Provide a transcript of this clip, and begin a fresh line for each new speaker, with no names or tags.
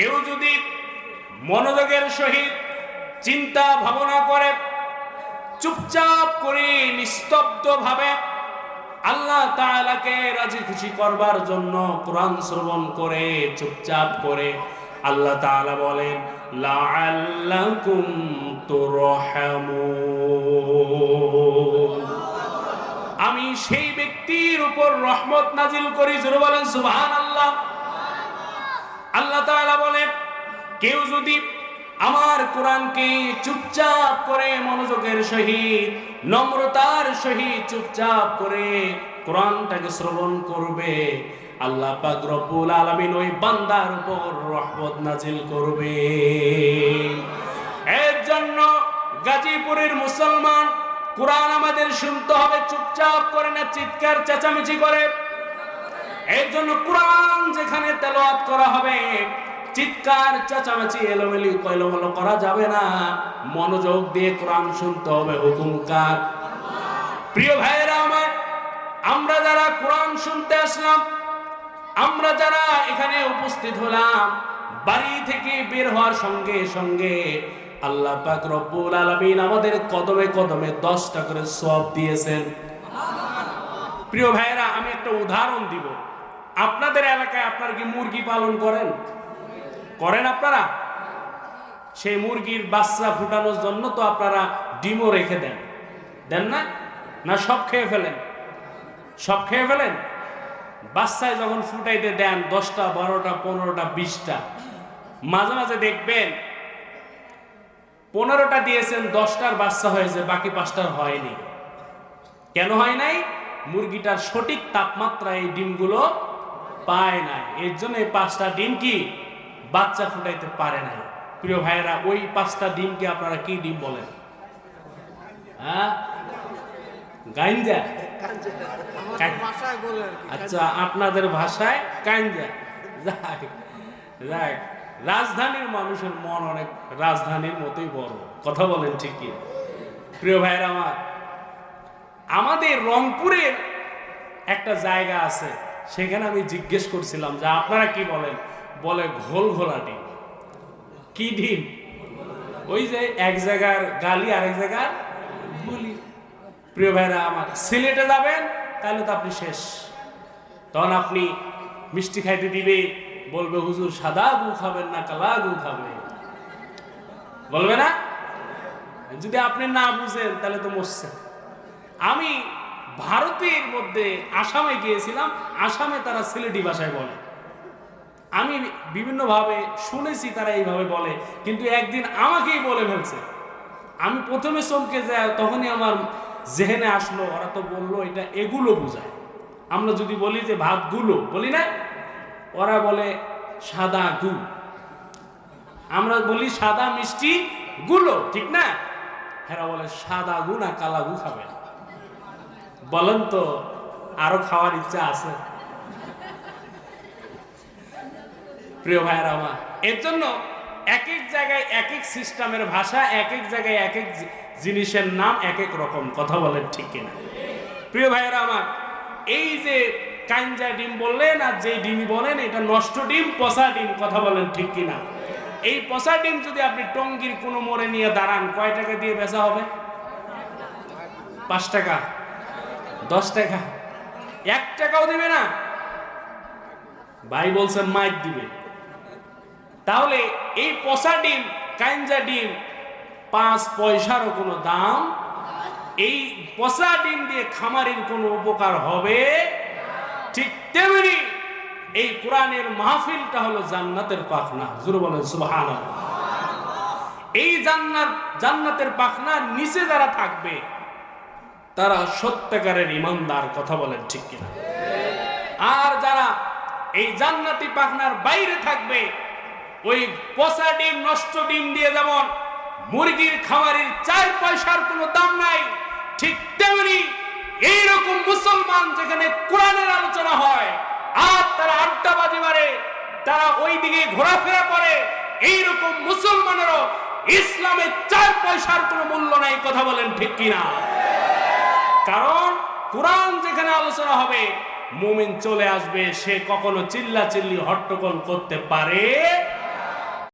কেউ যদি মনোযোগের সহিত চিন্তা ভাবনা করে, চুপচাপ করে নিস্তব্ধ ভাবে আল্লাহ তাআলাকে রাজি খুশি করবার জন্য কোরআন শ্রবণ করে, চুপচাপ করে আল্লাহ তাআলা বলেন, লাআল্লাকুম তুরহামুন। আমি সেই ব্যক্তির উপর রহমত নাজিল করি, জোরে বলেন, সুবহানাল্লাহ। আল্লাহ তাআলা বলেন কেউ যদি আমার কোরআনকে চুপচাপ করে মনোযোগের সহিত, নম্রতার সহিত চুপচাপ করে কোরআনটাকে শ্রবণ করবে, আল্লাহ পাক রব্বুল ওই বান্দার উপর রহমত নাজিল করবে। এর জন্য গাজীপুরের মুসলমান কোরআন আমাদের শুনতে হবে, চুপচাপ করে না, চিৎকার, চেঁচামেচি করে। এর জন্য কোরআন যেখানে তেলাওয়াত করা হবে, চিৎকার, চেঁচামেচি, এলোমেলি, কয়লোমেলো করা যাবে না। মনোযোগ দিয়ে কোরআন শুনতে হবে হুকুমকার প্রিয় ভাইয়েরা আমার, আমরা যারা কোরআন শুনতে আসলাম, আমরা যারা এখানে উপস্থিত হলাম, বাড়ি থেকে বের হওয়ার সঙ্গে সঙ্গে আল্লাহ পাক রব্বুল আলামিন আমাদের কদমে কদমে দশটা করে সব দিয়েছেন। প্রিয় ভাইয়েরা, আমি একটা উদাহরণ দিব। আপনাদের এলাকায় আপনারা কি মুরগি পালন করেন? করেন আপনারা? সেই মুরগির বাচ্চা ফুটানোর জন্য তো আপনারা ডিমও রেখে দেন। দেন না? না, সব খেয়ে ফেলেন? সব খেয়ে ফেলেন? বাচ্চায় যখন ফুটাইতে দেন, দশটা, বারোটা, পনেরোটা, বিশটা, মাঝে মাঝে দেখবেন পনেরোটা দিয়েছেন, দশটার বাচ্চা হয়েছে, বাকি পাঁচটার হয়নি। কেন হয় নাই? মুরগিটার সঠিক তাপমাত্রা এই ডিমগুলো পায় নাই। এর জন্য এই পাঁচটা ডিম কি? বাচ্চা ফুটাইতে পারে নাই। প্রিয় ভাইয়েরা ওই পাঁচটা ডিমকে আপনারা কি ডিম বলেন? হ্যাঁ? গাইঞ্জা আচ্ছা আপনাদের ভাষায় কাইঞ্জা যাক যাক। রাজধানীর মানুষের মন অনেক রাজধানীর মতোই বড়। কথা বলেন ঠিক কি? প্রিয় ভাইয়ের আমার আমাদের রংপুরের একটা জায়গা আছে। সেখানে আমি জিজ্ঞেস করছিলাম যে আপনারা কি বলেন? বলে ঘোল ঘোলা ডিম। কি ডিম? ওই যে এক জায়গার গালি, আরেক জায়গার গুলি। প্রিয় ভাইরা, আমার সিলেটে যাবেন, তাহলে তো আপনি শেষ। তখন আপনি মিষ্টি খাইতে দিবে, বলবে, হুজুর, সাদা গু খাবেন না কালা গু খাবেন? বলবে না? যদি আপনি না বুঝেন, তাহলে তো মরছেন। আমি ভারতের মধ্যে আসামে গিয়েছিলাম, আসামে তারা সিলেটি ভাষায় বলে। আমি বিভিন্নভাবে শুনেছি তারা এইভাবে বলে, কিন্তু একদিন আমাকেই বলে ফেলছে। আমি প্রথমে চমকে যাই, তখনই আমার জেহেনে আসলো, ওরা তো বলল, এটা এগুলো বোঝায়। আমরা যদি বলি যে ভাতগুলো, বলি না? ওরা বলে, সাদা গু। আমরা বলি, সাদা মিষ্টি গুলো ঠিক না? হেরা বলে, সাদা গু না কালা গু খাবে বলেন তো, আরও খাওয়ার ইচ্ছা আছে? প্রিয় ভাইয়েরা আমার, এর জন্য এক এক জায়গায় এক এক সিস্টেমের ভাষা এক এক জায়গায় এক এক জিনিসের নাম এক এক রকম, কথা বলেন ঠিক কিনা? প্রিয় ভাইয়েরা আমার, এই যে কাঞ্জা ডিম বললেন আর যে ডিম বলেন, এটা নষ্ট ডিম, পচা ডিম, কথা বলেন ঠিক কিনা? এই পচা ডিম যদি আপনি টঙ্গির কোনো মোড়ে নিয়ে দাঁড়ান, কয় টাকা দিয়ে বেচা হবে? পাঁচ টাকা। দশ টাকা। এক টাকাও দিবে না। ভাই বলছেন মাইক দিবে। তাহলে এই পচা ডিম কাইঞ্জা ডিম, পাঁচ পয়সারও কোনো দাম? এই পচা ডিম দিয়ে খামারির কোনো উপকার হবে? ঠিক তেমনি এই কোরআনের মাহফিলটা হলো জান্নাতের পাখনা। জুরু বলেন সুবহান এই জান্নাত, জান্নাতের পাখনার নিচে যারা থাকবে তারা সত্যকারের ইমানদার, কথা বলেন ঠিক কিনা? আর যারা এই জান্নাতি পাখনার বাইরে থাকবে, ওই পচা ডিম, নষ্ট ডিম দিয়ে যেমন মুরগির খামারির চার পয়সার কোনো দাম নাই, ঠিক তেমনি এইরকম মুসলমান যেখানে কোরআনের আলোচনা হয়, আর তারা আড্ডাবাজি মারে, তারা ওই দিকে ঘোরাফেরা করে, এইরকম মুসলমানেরও ইসলামের চার পয়সার কোনো মূল্য নাই, কথা বলেন ঠিক কিনা? কারণ কোরআন যেখানে আলোচনা হবে, মুমিন চলে আসবে, সে কখনো চিল্লা চিল্লি হট্টগোল করতে পারে